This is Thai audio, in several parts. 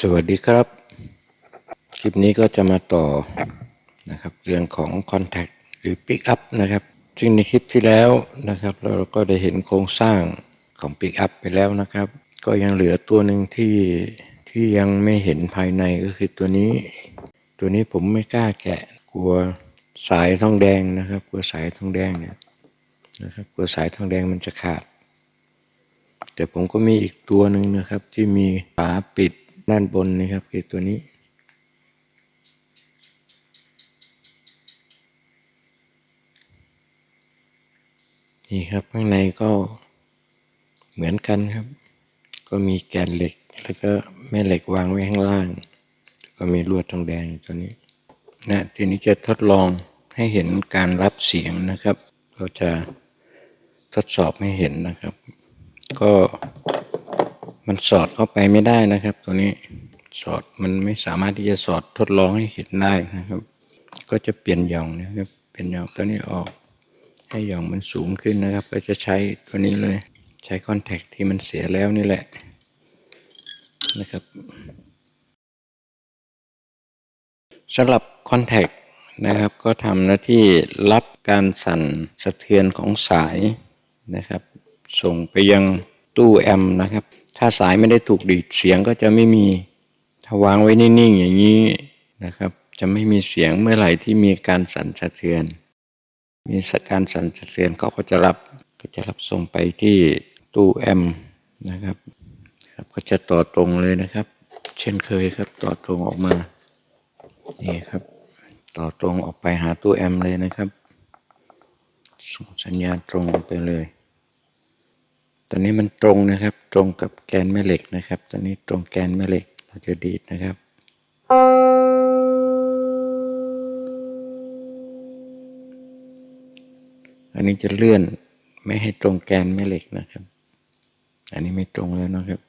สวัสดีครับ คลิปนี้ก็จะมาต่อนะครับเรื่องของ Contact หรือ Pick Up นะครับ ซึ่งในคลิปที่แล้วนะครับเราก็ได้เห็นโครงสร้างของ Pick Up ไปแล้วนะครับ ก็ยังเหลือตัวหนึ่งที่ที่ยังไม่เห็นภายในก็คือตัวนี้ ตัวนี้ผมไม่กล้าแกะกลัวสายทองแดงนะครับ กลัวสายทองแดงเนี่ยนะครับกลัวสายทองแดงมันจะขาด แต่ผมก็มีอีกตัวหนึ่งนะครับที่มีฝาปิด ด้านบนนะครับคือตัวนี้ นี่ครับข้างในก็เหมือนกันครับ ก็มีแกนเหล็กแล้วก็แม่เหล็กวางไว้ข้างล่าง ก็มีลวดทองแดงตัวนี้นะทีนี้จะทดลองให้เห็นการรับเสียงนะครับ เราจะทดสอบให้เห็นนะครับ ก็ มันสอดเข้าไปไม่ได้นะครับ ตัวนี้สอดมันไม่สามารถที่จะสอดทดลองให้เห็นได้นะครับ ก็จะเปลี่ยนหย่องนะครับเปลี่ยนหย่องตัวนี้ออก ให้หย่องมันสูงขึ้นนะครับ ก็จะใช้ตัวนี้เลย ใช้คอนแทคที่มันเสียแล้วนี่แหละนะครับสำหรับคอนแทคนะครับ ก็ทำหน้าที่รับการสั่นสะเทือนของสายนะครับ ส่งไปยังตู้แอมป์นะครับ ถ้าสายไม่ได้ถูกดีดเสียงก็จะไม่มี ถ้าวางไว้นิ่งๆอย่างนี้นะครับ จะไม่มีเสียงเมื่อไหร่ที่มีการสั่นสะเทือน มีการสั่นสะเทือนเขาก็จะรับก็จะรับส่งไปที่ตู้แอมนะครับครับก็จะต่อตรงเลยนะครับ เช่นเคยครับ ต่อตรงออกมานี่ครับ ต่อตรงออกไปหาตู้แอมเลยนะครับส่งสัญญาณตรงไปเลย ตอนนี้มันตรงนะครับ ตรงกับแกนแม่เหล็กนะครับ ตอนนี้ตรงแกนแม่เหล็กเราจะดีดนะครับอันนี้จะเลื่อนไม่ให้ตรงแกนแม่เหล็กนะครับ อันนี้ไม่ตรงแล้วนะครับ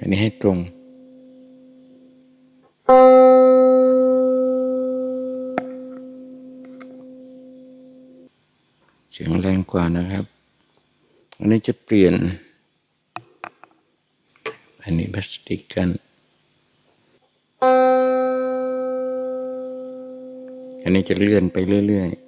อันนี้ให้ตรง เสียงแรงกว่านะครับ อันนี้จะเปลี่ยน อันนี้พลาสติกกัน อันนี้จะเลื่อนไปเรื่อย ๆ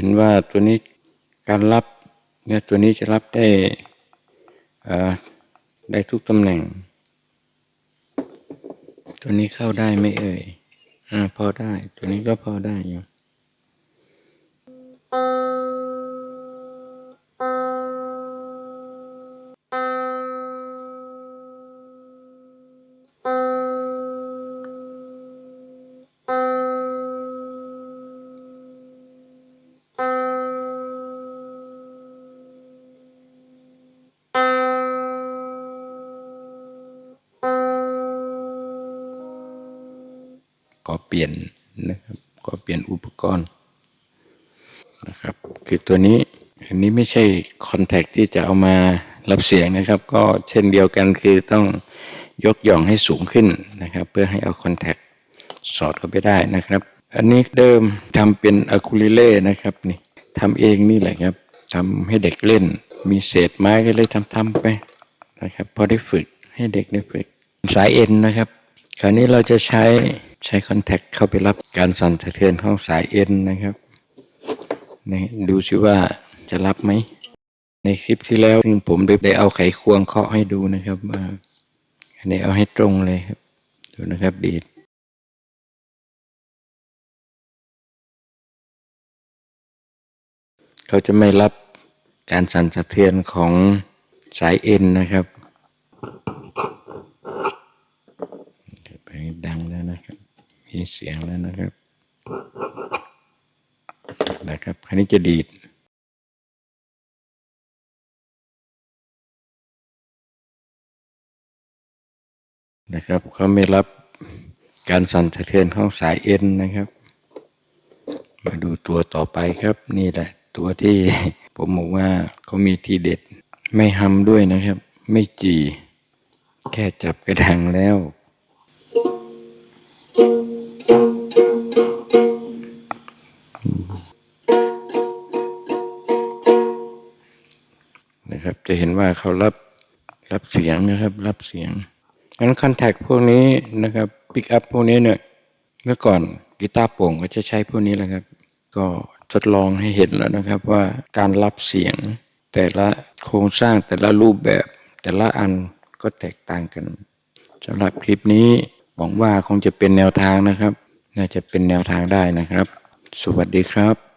เห็นว่าตัวนี้การรับเนี่ยตัวนี้จะรับได้ได้ทุกตำแหน่ง ตัวนี้เข้าได้ไม่เอ่ยอ่าพอได้ ตัวนี้ก็พอได้อยู่ ก็เปลี่ยนนะครับก็เปลี่ยนอุปกรณ์นะครับ คือตัวนี้อันนี้ไม่ใช่คอนแทคที่จะเอามารับเสียงนะครับ ก็เช่นเดียวกันคือต้องยกหย่องให้สูงขึ้นนะครับ เพื่อให้เอาคอนแทคสอดเข้าไปได้นะครับ อันนี้เดิมทำเป็นอะคูลิเล่นะครับนี่ทำเองนี่แหละครับทำให้เด็กเล่น มีเศษไม้ก็เลยทำทำไปนะครับ พอได้ฝึกให้เด็กได้ฝึกสายเอ็นนะครับ คราวนี้เราจะใช้ใช้คอนแทคเข้าไปรับการสั่นสะเทือนของสายเอ็นนะครับนี่ดูสิว่าจะรับไหม ในคลิปที่แล้วซึ่งผมได้ได้เอาไขควงเคาะให้ดูนะครับว่าอันนี้เอาให้ตรงเลยครับ ดูนะครับดีดเขาจะไม่รับการสั่นสะเทือนของสายเอ็นนะครับ มีเสียงแล้วนะครับ นะครับคราวนี้จะดีดนะครับเขาไม่รับการสั่นสะเทือนของสายเอ็นนะครับ มาดูตัวต่อไปครับ นี่แหละ ตัวที่ผมบอกว่าเขามีทีเด็ด ไม่หำด้วยนะครับ ไม่จี แค่จับกระดังแล้ว นะครับ จะเห็นว่าเขารับรับเสียงนะครับ รับเสียงงั้นคอนแทคพวกนี้นะครับปิกอัพพวกนี้เนี่ยเมื่อก่อนกีตาร์โปร่งก็จะใช้พวกนี้แหละครับ ก็ทดลองให้เห็นแล้วนะครับว่าการรับเสียง แต่ละโครงสร้างแต่ละรูปแบบ แต่ละอันก็แตกต่างกันสำหรับคลิปนี้หวังว่าคงจะเป็นแนวทางนะครับ น่าจะเป็นแนวทางได้นะครับ สวัสดีครับ